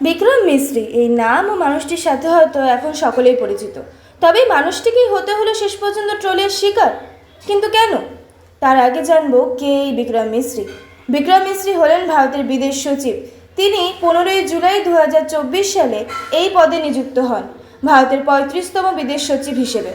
বিক্রম মিশ্রি, এই নাম ও মানুষটির সাথে হয়তো এখন সকলেই পরিচিত। তবে এই মানুষটিকেই হতে হলো শেষ পর্যন্ত ট্রোলের শিকার? কিন্তু কেন? তার আগে জানব কে এই বিক্রম মিশ্রি। বিক্রম মিশ্রি হলেন ভারতের বিদেশ সচিব। তিনি পনেরোই জুলাই দু হাজার চব্বিশ সালে এই পদে নিযুক্ত হন, ভারতের পঁয়ত্রিশতম বিদেশ সচিব হিসেবে।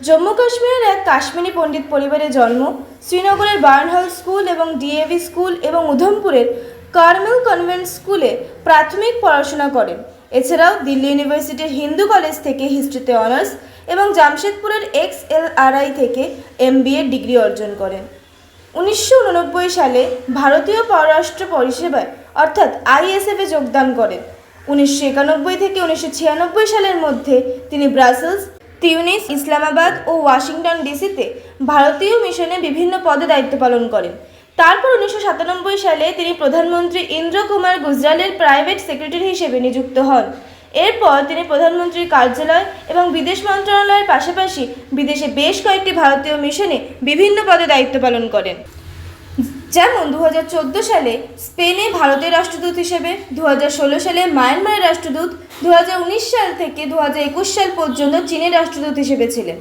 জম্মু কাশ্মীরের এক কাশ্মীরি পণ্ডিত পরিবারে জন্ম, শ্রীনগরের বার্নহল স্কুল এবং ডিএভি স্কুল এবং উধমপুরের কার্মেল কনভেন্ট স্কুলে প্রাথমিক পড়াশোনা করেন। এছাড়াও দিল্লি ইউনিভার্সিটির হিন্দু কলেজ থেকে হিস্ট্রিতে অনার্স এবং জামশেদপুরের এক্স এল আরআই থেকে এমবিএ ডিগ্রি অর্জন করেন। উনিশশো উননব্বই সালে ভারতীয় পররাষ্ট্র পরিষেবায়, অর্থাৎ আইএসএফে যোগদান করেন। উনিশশো একানব্বই থেকে উনিশশো ছিয়ানব্বই সালের মধ্যে তিনি ব্রাসেলস, তিউনিস, ইসলামাবাদ ও ওয়াশিংটন ডিসিতে ভারতীয় মিশনে বিভিন্ন পদে দায়িত্ব পালন করেন। তারপর উনিশশো সাতানব্বই সালে তিনি প্রধানমন্ত্রী ইন্দ্র কুমার গুজরালের প্রাইভেট সেক্রেটারি হিসেবে নিযুক্ত হন। এরপর তিনি প্রধানমন্ত্রীর কার্যালয় এবং বিদেশ মন্ত্রণালয়ের পাশাপাশি বিদেশে বেশ কয়েকটি ভারতীয় মিশনে বিভিন্ন পদে দায়িত্ব পালন করেন। যেমন দু হাজার চোদ্দ সালে স্পেনে ভারতের রাষ্ট্রদূত হিসেবে দু হাজার ষোলো সালে মায়ানমারের রাষ্ট্রদূত দু হাজার উনিশ সাল থেকে দু হাজার একুশ সাল পর্যন্ত চীনের রাষ্ট্রদূত হিসেবে ছিলেন।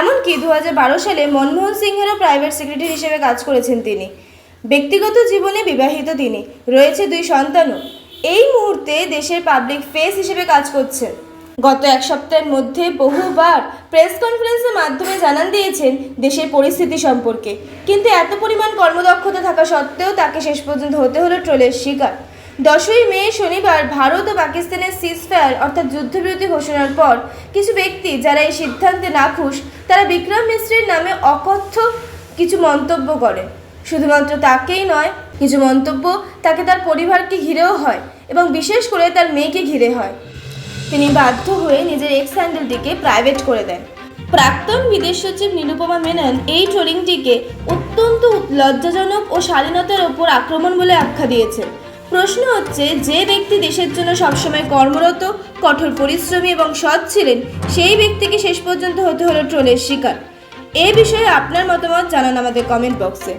এমনকি দু হাজার বারো সালে মনমোহন সিংহেরও প্রাইভেট সেক্রেটারি হিসেবে কাজ করেছেন তিনি। ব্যক্তিগত জীবনে বিবাহিত তিনি। রয়েছে দুই সন্তানও। এই মুহূর্তে দেশের পাবলিক ফেস হিসেবে কাজ করছেন। গত এক সপ্তাহের মধ্যে বহুবার প্রেস কনফারেন্সের মাধ্যমে জানান দিয়েছেন দেশের পরিস্থিতি সম্পর্কে। কিন্তু এত পরিমাণ কর্মদক্ষতা থাকা সত্ত্বেও তাকে শেষ পর্যন্ত হতে হলো ট্রোলের শিকার। দশই মে, শনিবার ভারত ও পাকিস্তানের সিজফায়ার অর্থাৎ যুদ্ধবিরতি ঘোষণার পর কিছু ব্যক্তি যারা এই সিদ্ধান্তে নাখুশ, তারা বিক্রম মিশ্রের নামে অকথ্য কিছু মন্তব্য করে শুধুমাত্র তাকেই নয়, কিছু মন্তব্য তাকে তার পরিবারকে ঘিরেও হয় এবং বিশেষ করে তার মেয়েকে ঘিরে হয়। তিনি বাধ্য হয়ে নিজের এক্স হ্যান্ডেলটিকে প্রাইভেট করে দেন। প্রাক্তন বিদেশ সচিব নিরুপমা মেনন এই ট্রোলিংটিকে অত্যন্ত লজ্জাজনক ও স্বাধীনতার ওপর আক্রমণ বলে আখ্যা দিয়েছেন। প্রশ্ন হচ্ছে, যে ব্যক্তি দেশের জন্য সবসময় কর্মরত, কঠোর পরিশ্রমী এবং সৎ ছিলেন, সেই ব্যক্তিকে শেষ পর্যন্ত হতে হলো ট্রোলের শিকার। এ বিষয়ে আপনার মতামত জানান আমাদের কমেন্ট বক্সে